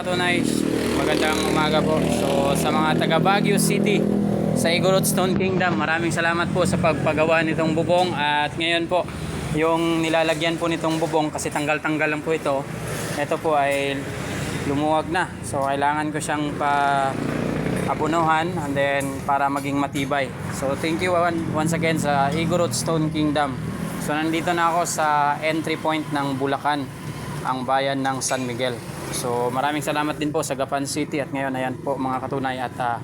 Tunay, magandang umaga po. So sa mga taga Baguio City, sa Igorot Stone Kingdom, maraming salamat po sa pagpagawa nitong bubong at ngayon po, yung nilalagyan po nitong bubong kasi tanggal-tanggal lang po ito. Ito po ay lumuwag na. So kailangan ko siyang pa abunuhan and then para maging matibay. So thank you once again sa Igorot Stone Kingdom. So nandito na ako sa entry point ng Bulacan, ang bayan ng San Miguel. So maraming salamat din po sa Gapan City at ngayon ayan po mga katunay at uh,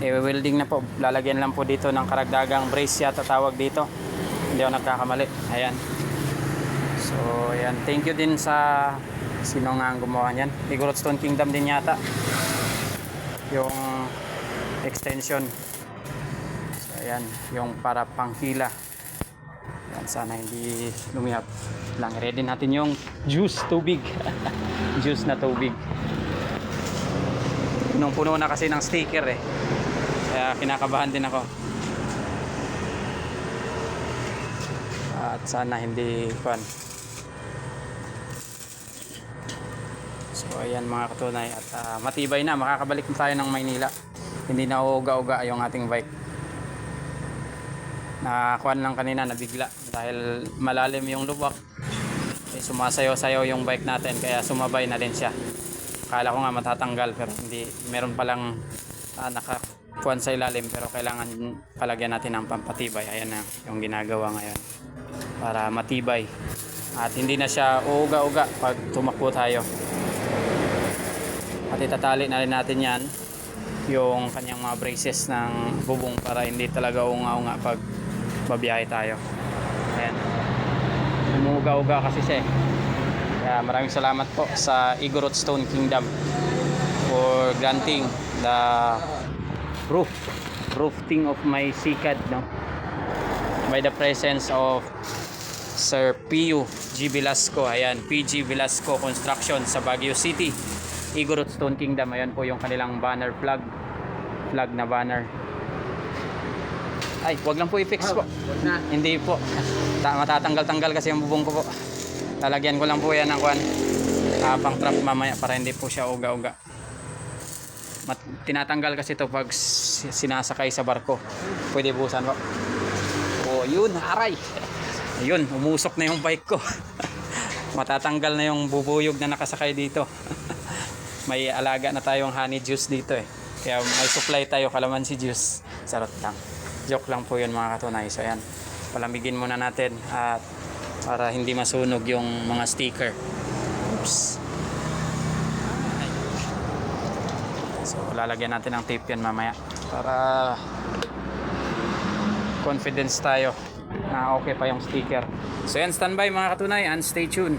welding na po. Lalagyan lang po dito ng karagdagang brace yata tawag dito. Hindi ako nagkakamali. Ayan. So ayan, thank you din sa sino nga ang gumawa niyan. Igorot Stone Kingdom din yata yung extension. So, ayan, yung para pangkila. Sana hindi lumihap lang. Ready natin yung juice, tubig. juice na tubig. Nung puno na kasi ng sticker eh. Kaya kinakabahan din ako. At sana hindi fun. So ayan mga katunay at ah, matibay na makakabalik na tayo ng Maynila. Hindi na uga-uga yung ating bike. Nakakuan lang kanina nabigla dahil malalim yung lubak. Eh, sumasayaw-sayaw yung bike natin kaya sumabay na din siya. Akala ko nga matatanggal pero hindi meron palang uh, nakakuan sa ilalim pero kailangan palagyan natin ng pampatibay. Ayan na yung ginagawa ngayon para matibay at hindi na siya uuga-uga pag tumakbo tayo. At itatali na rin natin yan yung kanyang mga braces ng bubong para hindi talaga unga-unga pag babiyahe tayo. Ayan. Umuuga-uga kasi siya eh. Kaya maraming salamat po sa Igorot Stone Kingdom for granting the roof roofing of my sikad no by the presence of Sir Pio G. Velasco ayan PG Velasco Construction sa Baguio City Igorot Stone Kingdom ayan po yung kanilang banner flag flag na banner ay wag lang po i-fix po. Na. hindi po. Ta- matatanggal-tanggal kasi yung bubong ko po. Lalagyan ko lang po yan ng kwan ah, pang trap mamaya para hindi po siya uga-uga. Mat- tinatanggal kasi to pag sinasakay sa barko. Pwede busan po? Oh yun aray. Ayun umusok na yung bike ko. Matatanggal na yung bubuyog na nakasakay dito. May alaga na tayong honey juice dito eh. Kaya may supply tayo kalamansi juice. Sarot lang joke lang po yun mga katunay. So ayan. Palamigin muna natin at para hindi masunog yung mga sticker. Oops. So lalagyan natin ng tape yan mamaya para confidence tayo na okay pa yung sticker. So yan standby mga katunay and stay tuned